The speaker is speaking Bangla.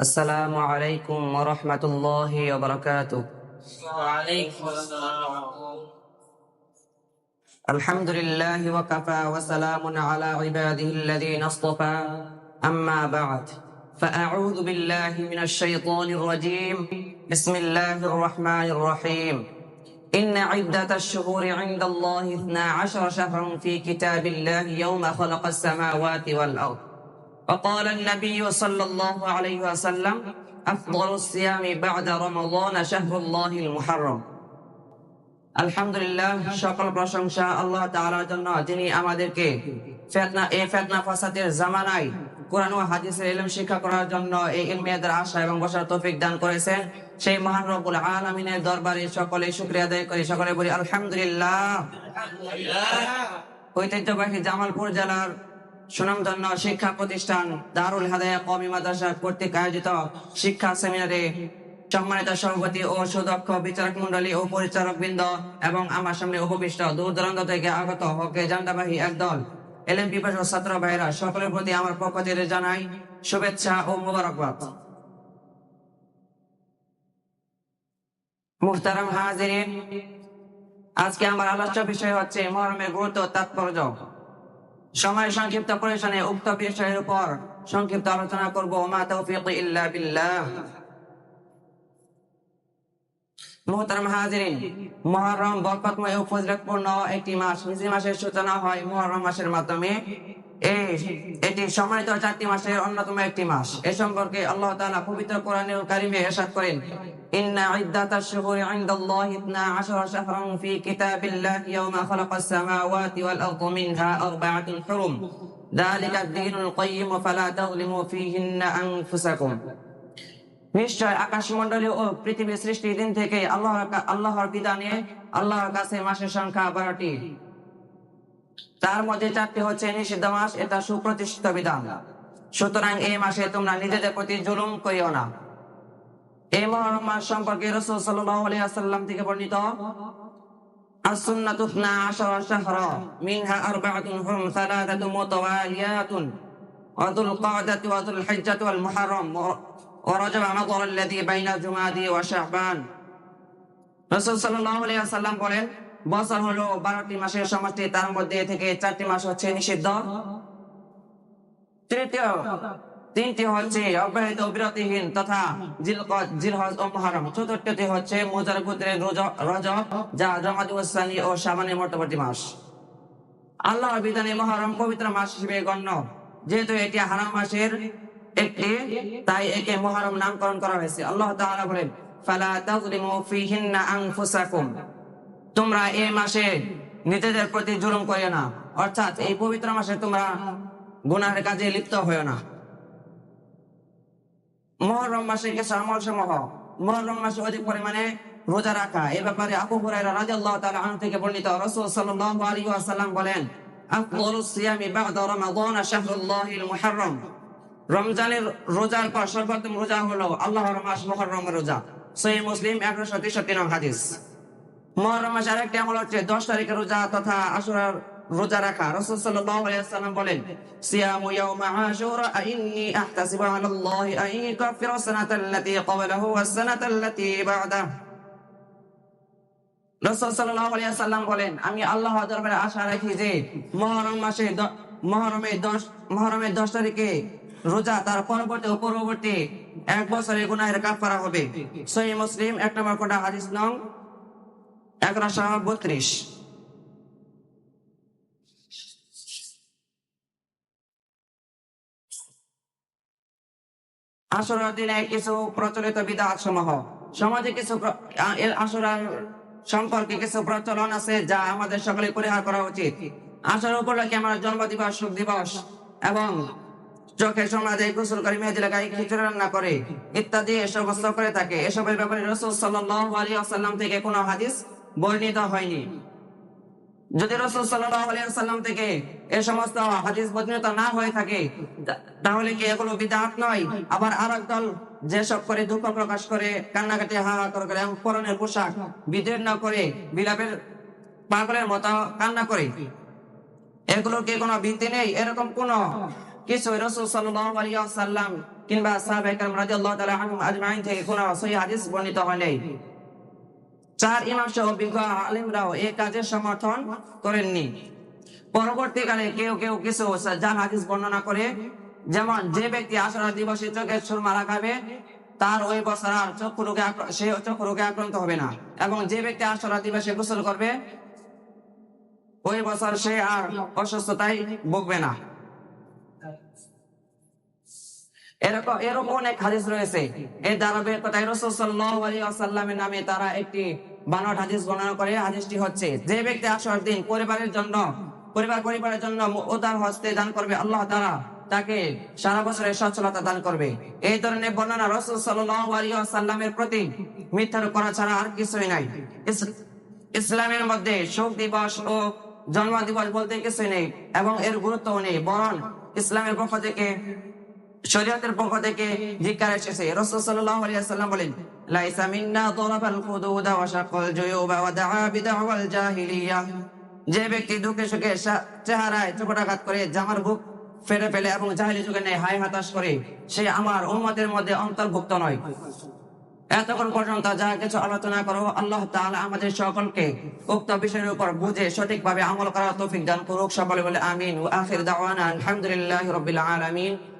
السلام عليكم ورحمة الله وبركاته. وعليكم السلام الحمد لله وكفى وسلام على عباده الذين اصطفى. أما بعد فأعوذ بالله من الشيطان الرجيم. بسم الله الرحمن الرحيم. إن عدة الشهور عند الله اثنا عشر شهرا في كتاب الله يوم خلق السماوات والأرض. وقال النبي صلى الله عليه وسلم أفضل الصيام بعد رمضان شهر الله المحرم আলহামদুলিল্লাহ সকল প্রশংসা আল্লাহ তাআলার জন্য যিনি আমাদেরকে ফেতনা এই ফেতনা ফাসাদের জামানায় কোরআন ও হাদিসের ইলম শিক্ষা করার জন্য এই ইলমিয়াদের আশা এবং বসার তৌফিক দান করেছেন সেই মহান রব্বুল আলামিনের দরবারে সকলে শুকরিয়া আদায় করি সকলে বলি আলহামদুলিল্লাহ ঐতিহ্যবাহী জামালপুর জেলার সুনামধন্য শিক্ষা প্রতিষ্ঠান দারুল হাদায়া কমি মাদ্রাসা কর্তৃক আয়োজিত শিক্ষা সেমিনারে সম্মানিত সভাপতি ও সুদক্ষ বিচারক মন্ডলী ও পরিচালক বৃন্দ এবং আমার সামনে উপবিষ্ট দূর দূরান্ত থেকে আগত হকে জান্ডাবাহী একদল এলএম পিপাসু ছাত্র ভাইরা সকলের প্রতি আমার পক্ষ থেকে জানাই শুভেচ্ছা ও মোবারকবাদ। মুহতারাম হাজিরিন, আজকে আমার আলোচ্য বিষয় হচ্ছে মহরমের গুরুত্ব তাৎপর্য। সময় সংক্ষিপ্ত পরিশনে উক্ত বিষয়ের উপর সংক্ষিপ্ত আলোচনা করব। মা তৌফিক ইল্লা বিল্লাহ। মোহতারাম হাজিরিন, মহরম বরকতময় ও ফজিলতপূর্ণ একটি মাস। হিজি মাসের সূচনা হয় মহরম মাসের মাধ্যমে। এটি সম্মানিত চারটি মাসের অন্যতম একটি মাস। এ সম্পর্কে আল্লাহ পবিত্র কারিমে করেন, ইন্না ইদ্দাতাশ শুহুরি ইনদাল্লাহি 12 শাহরান ফি কিতাবিল্লাহি ইয়াওমা খালাকাস সামাওয়াতি ওয়াল আরদা মিনহা আরবা'াতুন হুরুম। যালিকা ad-দীনুল কাইয়্যিম ফালা তাযলিমু ফীহিন্না আনফুসাকুম। নিশ্চয় ও পৃথিবীর সৃষ্টির দিন থেকে আল্লাহর কা- আল্লাহর বিধানে আল্লাহর কাছে মাসের সংখ্যা বারোটি। তার মধ্যে চারটি হচ্ছে নিষিদ্ধ মাস এটা সুপ্রতিষ্ঠিত বিধান সুতরাং এই মাসে তোমরা নিজেদের প্রতি জুলুম করিও না এই মহরম মাস সম্পর্কে রসুল সাল্লাল্লাহু আলাইহি ওয়াসাল্লাম থেকে বর্ণিত السنة اثنا عشر شهرا منها أربعة حرم ثلاثة متواليات وذو القعدة وذو الحجة والمحرم ورجب مطر الذي بين جمادي وشعبان রসুল সাল্লাল্লাহু আলাইহি ওয়াসাল্লাম বলেন বছর হলো বারোটি মাসের সমষ্টি, তার মধ্যে থেকে চারটি মাস হচ্ছে নিষিদ্ধ। তৃতীয়, তিনটি হচ্ছে অব্যাহত বিরতিহীন তথা জিলহজ ও মুহররম চতুর্থটি হচ্ছে মুজার গোত্রের রোজ- রজব, যা জমাদি ওসানি ও শাবানের মধ্যবর্তী মাস। আল্লাহর বিধানে মহরম পবিত্র মাস হিসেবে গণ্য। যেহেতু এটি হারাম মাসের একটি, তাই একে মহরম নামকরণ করা হয়েছে। আল্লাহ তাআলা বলেন, ফালা তাযলিমু ফীহিন্না আনফুসাকুম। তোমরা এই মাসে নিজেদের প্রতি জুলুম করিও না। অর্থাৎ এই পবিত্র মাসে তোমরা গুনাহের কাজে লিপ্ত হইও না। মহরম মাসে কিছু আমল সমূহ মহরম মাসে অধিক পরিমাণে রোজা রাখা। এ ব্যাপারে আবু হুরায়রা রাদিয়াল্লাহু তাআলা আনহু থেকে বর্ণিত রাসূল সাল্লাল্লাহু আলাইহি ওয়াসাল্লাম বলেন আফদালুস সিয়ামি বা'দা রমাদান শাহরুল্লাহিল মুহাররম। রমজানের রোজার পর সর্বোত্তম রোজা হলো আল্লাহর মাস মুহররমের রোজা। সহিহ মুসলিম 1163 নং হাদিস। মহরম আরেকটি আমল হচ্ছে দশ তারিখের রোজা তথা আশুরার রোজা রাখা। বলেন বলেন, আমি আল্লাহর দরবারে আশা রাখি যে মুহররম মাসে দ- মুহররমের 10 মুহররমের 10 তারিখে রোজা তার পরবর্তী ও পূর্ববর্তী এক বছরের গুনাহের কাফারা হবে। সহিহ মুসলিম, এক নম্বর কোটা হাদিস নং এগারোশো বত্রিশ আসরার দিনে কিছু প্রচলিত বিধাত সমূহ সমাজে কিছু আসরার সম্পর্কে কিছু প্রচলন আছে যা আমাদের সকলে পরিহার করা উচিত আসর উপলক্ষে আমরা জন্ম দিবস সুখ দিবস এবং চোখে সমাজে গোসল করে মেয়েদের গায়ে খিচুড়ি রান্না করে ইত্যাদি এ সমস্ত করে থাকে এসবের ব্যাপারে রসুল ওয়াসাল্লাম থেকে কোনো হাদিস বর্ণিত হয়নি। যদি রসুল সাল্লাম থেকে এ সমস্ত হাদিস বর্ণিত না হয়ে থাকে তাহলে কি এগুলো বিদাত নয়? আবার আর দল যেসব করে দুঃখ প্রকাশ করে, কান্নাকাটি, হাহাকার করে, এবং পরনের পোশাক বিদীর্ণ করে, বিলাপের পাগলের মতো কান্না করে এগুলোর কি কোনো ভিত্তি নেই? এরকম কোন কিছু রসুল সাল্লাম কিংবা রাদিয়াল্লাহু তাআলা আনহুম আজমাইন থেকে কোনো সহিহ হাদিস বর্ণিত হয় নাই। চার ইমাম সহ অভিজ্ঞ আলিমরাও এই কাজের সমর্থন করেননি। পরবর্তীকালে কেউ কেউ কিছু জাল হাদিস বর্ণনা করে, যেমন যে ব্যক্তি আশরা দিবসে চোখের সুরমা লাগাবে তার ওই বছর আর চক্ষু রোগে সে চক্ষু রোগে আক্রান্ত হবে না। এবং যে ব্যক্তি আশরা দিবসে গোসল করবে, ওই বছর সে আর অসুস্থতায় ভুগবে না। এরকম এরকম অনেক হাদিস রয়েছে। রসুল সাল্লাল্লাহু আলাইহি ওয়াসাল্লামের নামে তারা একটি বানর হাদিস করে। হাদিসটি হচ্ছে, যে ব্যক্তি দিন পরিবারের জন্য, পরিবার পরিবারের জন্য হস্তে দান করবে, আল্লাহ তাআলা তাকে সারা বছরের সচ্ছলতা দান করবে। এই ধরনের বর্ণনা রসুল প্রতি মিথ্যা করা ছাড়া আর কিছুই নাই। ইসলামের মধ্যে শোক দিবস ও জন্ম দিবস বলতে কিছুই নেই এবং এর গুরুত্বও নেই, বরং ইসলামের পক্ষ থেকে শরীয়তের পক্ষ থেকে ধিক্কার এসেছে। রাসূল সাল্লাল্লাহু আলাইহি ওয়াসাল্লাম বলেন, লাইসা মিন্না দারাবাল খুদুদা ওয়া শাকাল জুয়ুবা ওয়া দাআ বিদাওয়াল জাহিলিয়া। যে ব্যক্তি দুঃখে সুখে চেহারায় চোখটাঘাত করে জামার বুক ফেরে ফেলে এবং জাহিলি যুগে নেই হাই হতাশ করে, সে আমার উম্মতের মধ্যে অন্তর্ভুক্ত নয়। এতক্ষণ পর্যন্ত যা কিছু আলোচনা করো, আল্লাহ তাআলা আমাদের সকলকে উক্ত বিষয়ের উপর বুঝে সঠিকভাবে আমল করার তৌফিক দান করুক। সকলে বলে আমিন। আখির দাওয়ানা আলহামদুলিল্লাহি রাব্বিল আলামিন।